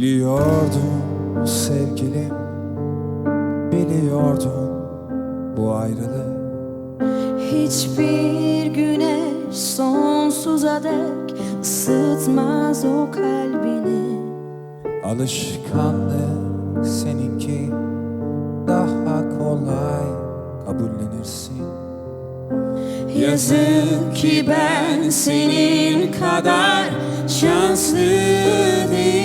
Biliyordum sevgilim Biliyordum bu ayrılık Hiçbir güneş sonsuza dek ısıtmaz o kalbini. Alışkanlık seninki Daha kolay kabullenirsin. Yazık ki ben senin kadar şanslı değilim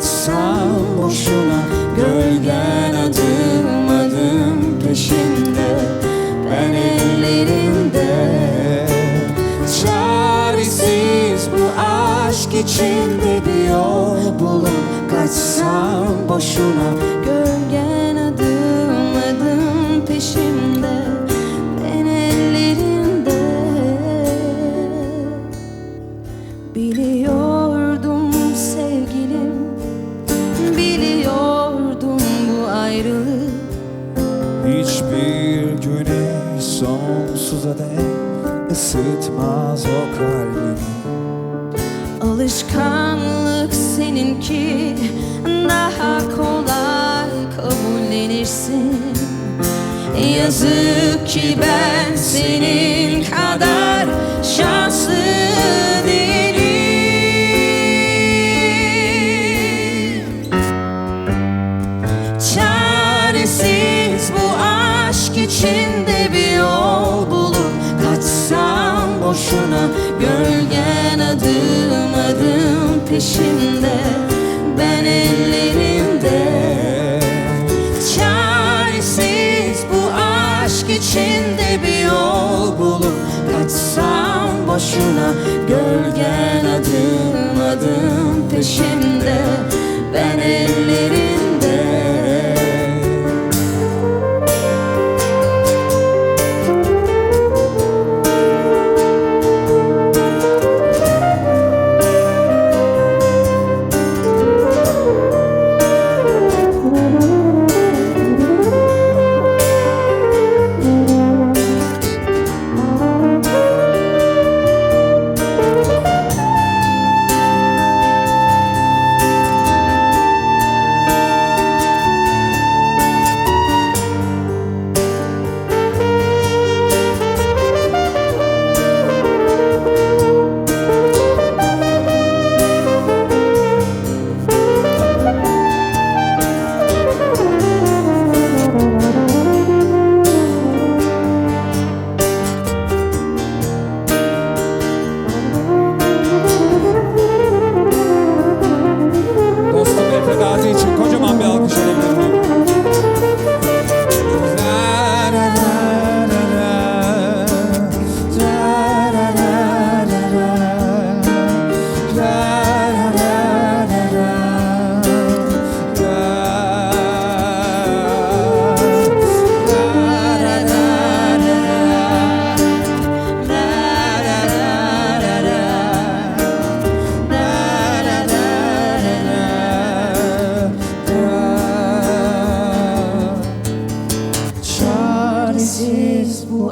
Kaçsam boşuna gölgen adım adım peşinde Ben ellerinde Çaresiz bu aşk içinde bir yol bulup Kaçsam boşuna gölgen adım adım peşimde Ben ellerinde Biliyordum Hiçbir güneş sonsuza dek ısıtmaz o kalbini. Alışkanlık seninki daha kolay kabullenirsin. Yazık ki ben senin içinde bir yol bulup Kaçsam boşuna gölgen adım adım peşimde. Ben ellerinde Çaresiz bu aşk içinde bir yol bulup Kaçsam boşuna gölgen adım adım peşimde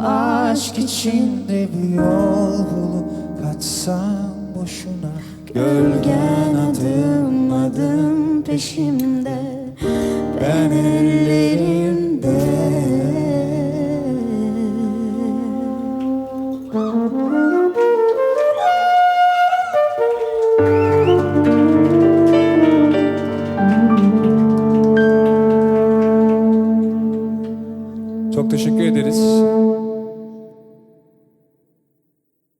aşk içinde bir yol bulup kaçsam boşuna Gölgen adım adım peşimde Ben ellerinde Çok teşekkür ederiz.